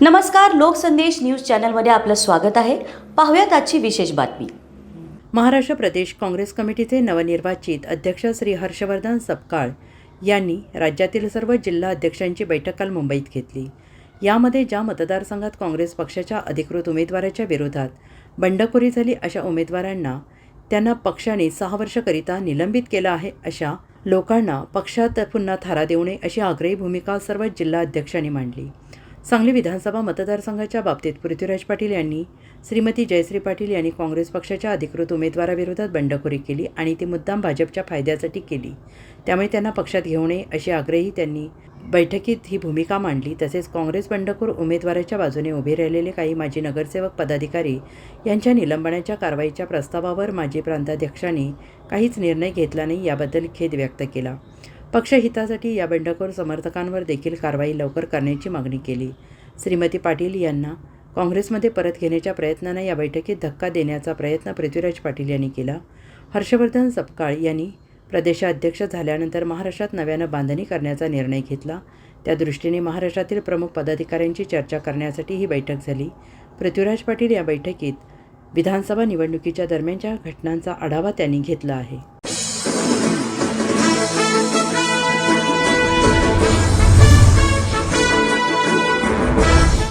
नमस्कार लोकसंदेश न्यूज चॅनलमध्ये आपलं स्वागत आहे. पाहूयात आजची विशेष बातमी. महाराष्ट्र प्रदेश काँग्रेस कमिटीचे नवनिर्वाचित अध्यक्ष श्री हर्षवर्धन सपकाळ यांनी राज्यातील सर्व जिल्हा अध्यक्षांची बैठक काल मुंबईत घेतली. यामध्ये ज्या मतदारसंघात काँग्रेस पक्षाच्या अधिकृत उमेदवाराच्या विरोधात बंडखोरी झाली अशा उमेदवारांना त्यांना पक्षाने सहा वर्षकरिता निलंबित केलं आहे अशा लोकांना पक्षात पुन्हा थारा देऊ नये अशी आग्रही भूमिका सर्व जिल्हा अध्यक्षांनी मांडली. सांगली विधानसभा मतदारसंघाच्या बाबतीत पृथ्वीराज पाटील यांनी श्रीमती जयश्री पाटील यांनी काँग्रेस पक्षाच्या अधिकृत उमेदवाराविरोधात बंडखोरी केली आणि ती मुद्दाम भाजपच्या फायद्यासाठी केली. त्यामुळे त्यांना पक्षात घेऊ नये अशी आग्रही त्यांनी बैठकीत ही भूमिका मांडली. तसेच काँग्रेस बंडखोर उमेदवाराच्या बाजूने उभे राहिलेले काही माजी नगरसेवक पदाधिकारी यांच्या निलंबनाच्या कारवाईच्या प्रस्तावावर माजी प्रांताध्यक्षांनी काहीच निर्णय घेतला नाही याबद्दल खेद व्यक्त केला. पक्षहितासाठी या बंडखोर समर्थकांवर देखील कारवाई लवकर करण्याची मागणी केली. श्रीमती पाटील यांना काँग्रेसमध्ये परत घेण्याच्या प्रयत्नांना या बैठकीत धक्का देण्याचा प्रयत्न पृथ्वीराज पाटील यांनी केला. हर्षवर्धन सपकाळ यांनी प्रदेशाध्यक्ष झाल्यानंतर महाराष्ट्रात नव्यानं बांधणी करण्याचा निर्णय घेतला. त्या दृष्टीने महाराष्ट्रातील प्रमुख पदाधिकाऱ्यांची चर्चा करण्यासाठी ही बैठक झाली. पृथ्वीराज पाटील या बैठकीत विधानसभा निवडणुकीच्या दरम्यानच्या घटनांचा आढावा त्यांनी घेतला आहे.